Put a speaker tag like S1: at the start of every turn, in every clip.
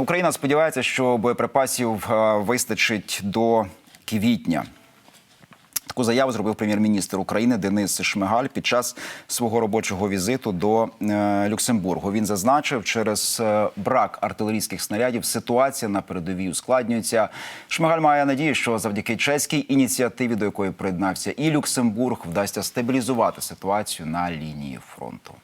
S1: Україна сподівається, що боєприпасів е, вистачить до квітня. Таку заяву зробив прем'єр-міністр України Денис Шмигаль під час свого робочого візиту до е, Люксембургу. Він зазначив, через е, брак артилерійських снарядів ситуація на передовій ускладнюється. Шмигаль має надію, що завдяки чеській ініціативі, до якої приєднався і Люксембург, вдасться стабілізувати ситуацію на лінії фронту.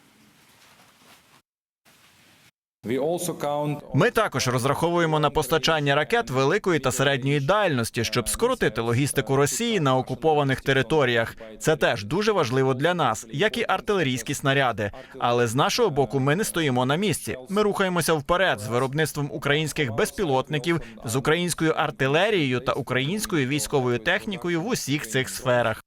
S2: Ми також розраховуємо на постачання ракет великої та середньої дальності, щоб скоротити логістику Росії на окупованих територіях. Це теж дуже важливо для нас, як і артилерійські снаряди. Але з нашого боку ми не стоїмо на місці. Ми рухаємося вперед з виробництвом українських безпілотників, з українською артилерією та українською військовою технікою в усіх цих сферах.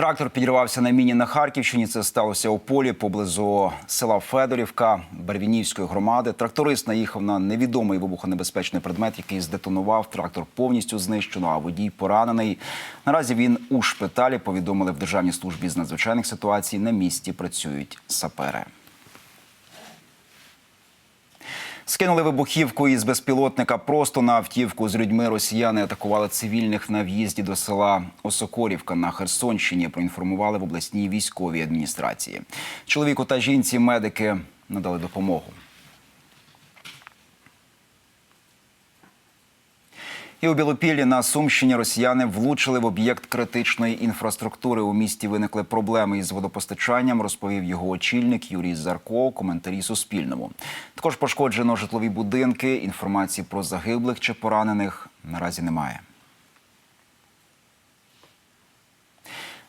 S1: Трактор підірвався на міні на Харківщині. Це сталося у полі поблизу села Федорівка Барвінівської громади. Тракторист наїхав на невідомий вибухонебезпечний предмет, який здетонував. Трактор повністю знищено, а водій поранений. Наразі він у шпиталі. Повідомили в Державній службі з надзвичайних ситуацій. На місці працюють сапери. Скинули вибухівку із безпілотника просто на автівку з людьми. Росіяни атакували цивільних на в'їзді до села Осокорівка на Херсонщині. Проінформували в обласній військовій адміністрації. Чоловіку та жінці медики надали допомогу. І у Білопіллі на Сумщині росіяни влучили в об'єкт критичної інфраструктури. У місті виникли проблеми із водопостачанням. Розповів його очільник Юрій Зарко. у Коментарі Суспільному. Також пошкоджено житлові будинки. Інформації про загиблих чи поранених наразі немає.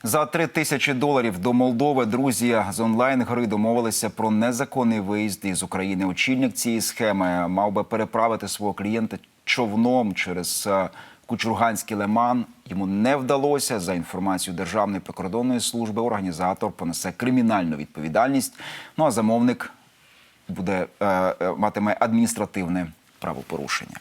S1: За три тисячі доларів до Молдови друзі з онлайн-гри домовилися про незаконний виїзд із України. Очільник цієї схеми мав би переправити свого клієнта човном через е, Кучурганський лиман. Йому не вдалося. За інформацією Державної прикордонної служби, організатор понесе кримінальну відповідальність. Ну а замовник буде е, е, матиме адміністративне правопорушення.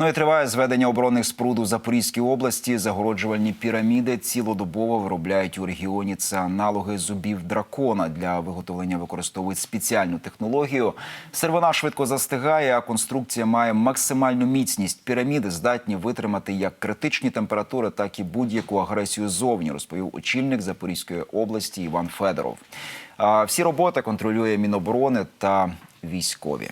S1: Ну і триває зведення оборонних споруд у Запорізькій області. Загороджувальні піраміди цілодобово виробляють у регіоні. Це аналоги зубів дракона для виготовлення використовують спеціальну технологію. Сервона швидко застигає, а конструкція має максимальну міцність. Піраміди здатні витримати як критичні температури, так і будь-яку агресію зовні, розповів очільник Запорізької області Іван Федоров. Всі роботи контролює Міноборони та військові.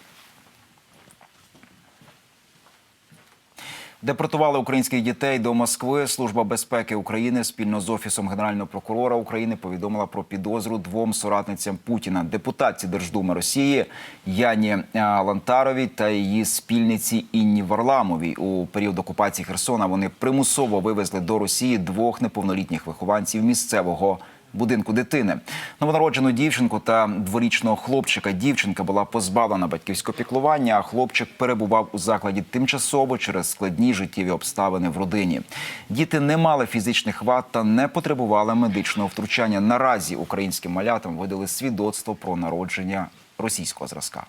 S1: Депортували українських дітей до Москви. Служба безпеки України спільно з офісом генерального прокурора України повідомила про підозру двом соратницям Путіна, депутатці Держдуми Росії Яні а, Лантаровій та її спільниці Інні Варламовій. У період окупації Херсона вони примусово вивезли до Росії двох неповнолітніх вихованців місцевого будинку дитини. Новонароджену дівчинку та дворічного хлопчика. Дівчинка була позбавлена батьківського піклування, а хлопчик перебував у закладі тимчасово через складні життєві обставини в родині. Діти не мали фізичних вад та не потребували медичного втручання. Наразі українським малятам видали свідоцтво про народження російського зразка.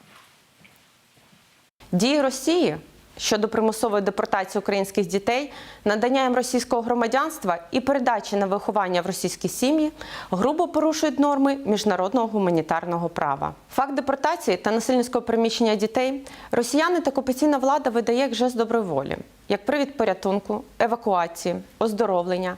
S3: Дії Росії щодо примусової депортації українських дітей, надання їм російського громадянства і передачі на виховання в російські сім'ї грубо порушують норми міжнародного гуманітарного права. Факт депортації та насильницького приміщення дітей росіяни та окупаційна влада видає як жест доброї волі, як привід порятунку, евакуації, оздоровлення.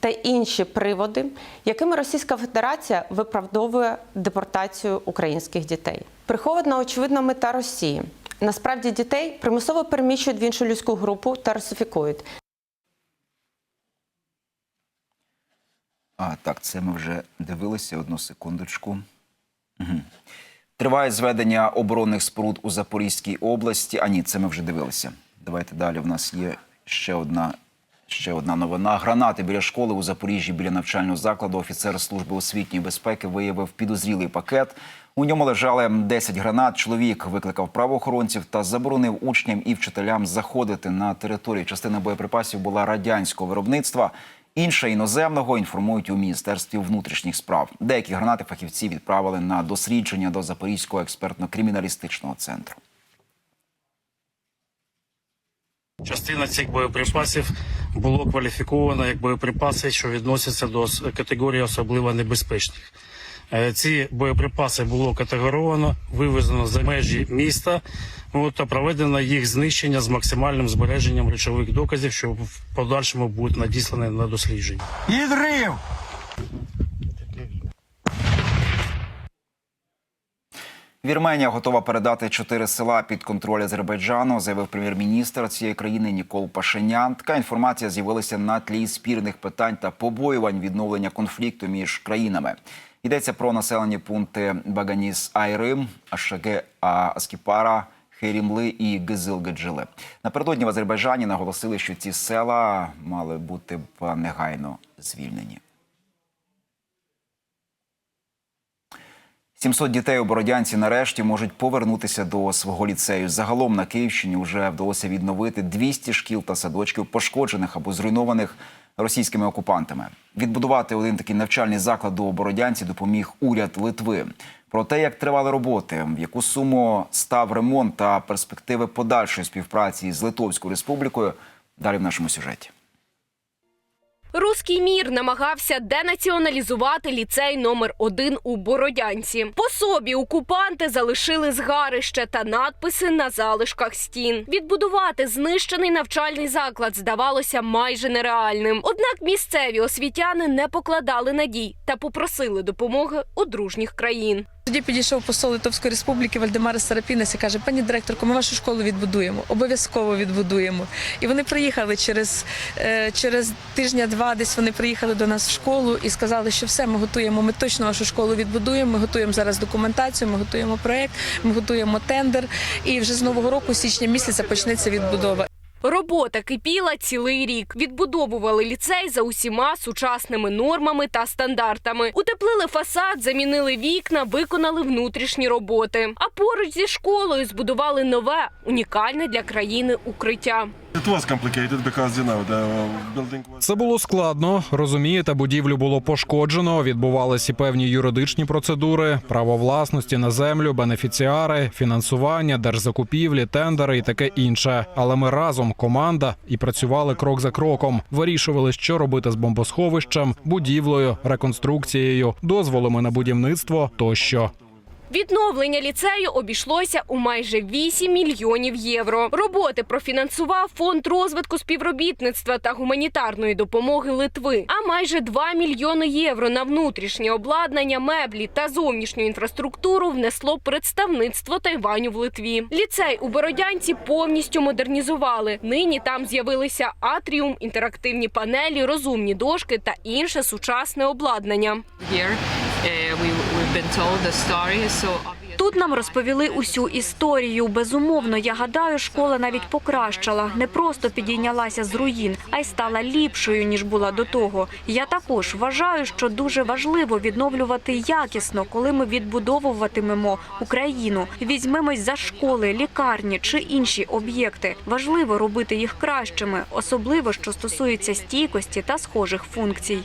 S3: Та інші приводи, якими Російська Федерація виправдовує депортацію українських дітей, прихована очевидна мета Росії. Насправді дітей примусово переміщують в іншу людську групу та русифікують.
S1: А так, це ми вже дивилися. Одну секундочку. Угу. Триває зведення оборонних споруд у Запорізькій області. А ні, це ми вже дивилися. Давайте далі. У нас є ще одна. Ще одна новина. Гранати біля школи у Запоріжжі біля навчального закладу. Офіцер служби освітньої безпеки виявив підозрілий пакет. У ньому лежали 10 гранат. Чоловік викликав правоохоронців та заборонив учням і вчителям заходити на територію. Частина боєприпасів була радянського виробництва. Інша іноземного інформують у міністерстві внутрішніх справ. Деякі гранати фахівці відправили на дослідження до Запорізького експертно-криміналістичного центру.
S4: Частина цих боєприпасів було кваліфіковано як боєприпаси, що відносяться до категорії особливо небезпечних. Е, Ці боєприпаси було категоровано, вивезено за межі міста от, та проведено їх знищення з максимальним збереженням речових доказів, що в подальшому будуть надіслані на дослідження.
S1: Вірменія готова передати чотири села під контроль Азербайджану, заявив прем'єр-міністр цієї країни Нікол Пашинян. Така інформація з'явилася на тлі спірних питань та побоювань відновлення конфлікту між країнами. Йдеться про населені пункти Баганіс Айрим, Ашаге Аскіпара. Херімли і Гизилгеджили. Напередодні в Азербайджані наголосили, що ці села мали бути негайно звільнені. 700 дітей у Бородянці нарешті можуть повернутися до свого ліцею. Загалом на Київщині вже вдалося відновити 200 шкіл та садочків, пошкоджених або зруйнованих російськими окупантами. Відбудувати один такий навчальний заклад у Бородянці допоміг уряд Литви. Про те, як тривали роботи, в яку суму став ремонт та перспективи подальшої співпраці з Литовською республікою, далі в нашому сюжеті.
S5: Руський мір намагався денаціоналізувати ліцей номер 1 у Бородянці. По собі окупанти залишили згарище та надписи на залишках стін. Відбудувати знищений навчальний заклад здавалося майже нереальним. Однак місцеві освітяни не покладали надій та попросили допомоги у дружніх країн.
S6: Тоді підійшов посол Литовської республіки Вальдемар Сарапінес і каже: пані директорко, ми вашу школу відбудуємо, обов'язково відбудуємо. І вони приїхали через, е, через тижня-два. Десь вони приїхали до нас в школу і сказали, що все, ми готуємо. Ми точно вашу школу відбудуємо. Ми готуємо зараз документацію, ми готуємо проект, ми готуємо тендер. І вже з нового року, січня місяця, почнеться відбудова.
S5: Робота кипіла цілий рік. Відбудовували ліцей за усіма сучасними нормами та стандартами. Утеплили фасад, замінили вікна, виконали внутрішні роботи. А поруч зі школою збудували нове, унікальне для країни укриття.
S7: Це було складно. Розумієте, будівлю було пошкоджено. Відбувалися певні юридичні процедури, право власності на землю, бенефіціари, фінансування, держзакупівлі, тендери і таке інше. Але ми разом, команда, і працювали крок за кроком. Вирішували, що робити з бомбосховищем, будівлею, реконструкцією, дозволами на будівництво тощо.
S5: Відновлення ліцею обійшлося у майже 8 мільйонів євро. Роботи профінансував фонд розвитку співробітництва та гуманітарної допомоги Литви. А майже 2 мільйони євро на внутрішнє обладнання, меблі та зовнішню інфраструктуру внесло представництво Тайваню в Литві. Ліцей у Бородянці повністю модернізували. Нині там з'явилися атріум, інтерактивні панелі, розумні дошки та інше сучасне обладнання.
S8: Тут нам розповіли усю історію. Безумовно, я гадаю, школа навіть покращала, не просто підійнялася з руїн, а й стала ліпшою ніж була до того. Я також вважаю, що дуже важливо відновлювати якісно, коли ми відбудовуватимемо Україну. Візьмемось за школи, лікарні чи інші об'єкти. Важливо робити їх кращими, особливо що стосується стійкості та схожих функцій.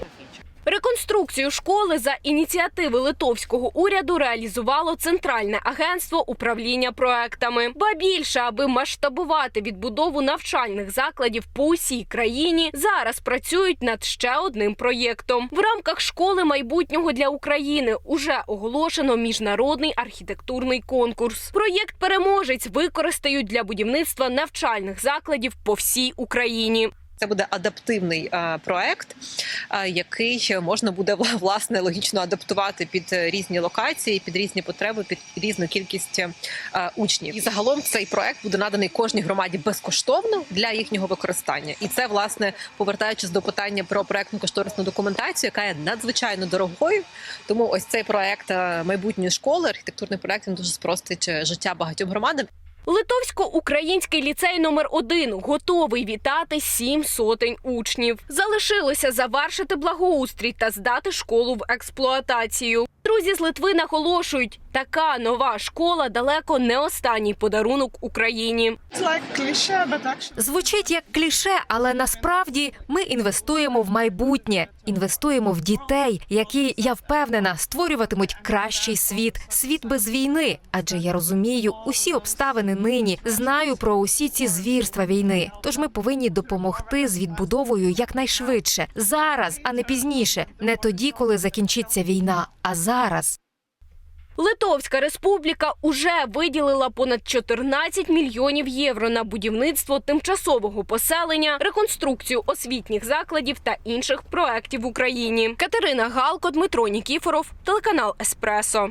S5: Реконструкцію школи за ініціативи литовського уряду реалізувало Центральне агентство управління проектами. Ба більше, аби масштабувати відбудову навчальних закладів по усій країні, зараз працюють над ще одним проєктом. В рамках школи майбутнього для України уже оголошено міжнародний архітектурний конкурс. Проєкт переможець використають для будівництва навчальних закладів по всій Україні.
S9: Це буде адаптивний е, проект, е, який можна буде власне логічно адаптувати під різні локації, під різні потреби, під різну кількість е, учнів. І загалом цей проект буде наданий кожній громаді безкоштовно для їхнього використання. І це власне повертаючись до питання про проектну кошторисну документацію, яка є надзвичайно дорогою. Тому ось цей проект майбутньої школи, архітектурний проект, він дуже спростить життя багатьом громадам.
S5: Литовсько-український ліцей номер 1 готовий вітати сім сотень учнів. Залишилося завершити благоустрій та здати школу в експлуатацію. Друзі з Литви наголошують, така нова школа далеко не останній подарунок Україні.
S10: Звучить як кліше, але насправді ми інвестуємо в майбутнє, інвестуємо в дітей, які я впевнена створюватимуть кращий світ, світ без війни. Адже я розумію усі обставини нині, знаю про усі ці звірства війни. Тож ми повинні допомогти з відбудовою якнайшвидше, зараз, а не пізніше, не тоді, коли закінчиться війна, а зараз. Зараз.
S5: Литовська республіка уже виділила понад 14 мільйонів євро на будівництво тимчасового поселення, реконструкцію освітніх закладів та інших проєктів в Україні. Катерина Галко, Дмитро Нікіфоров, телеканал Еспресо.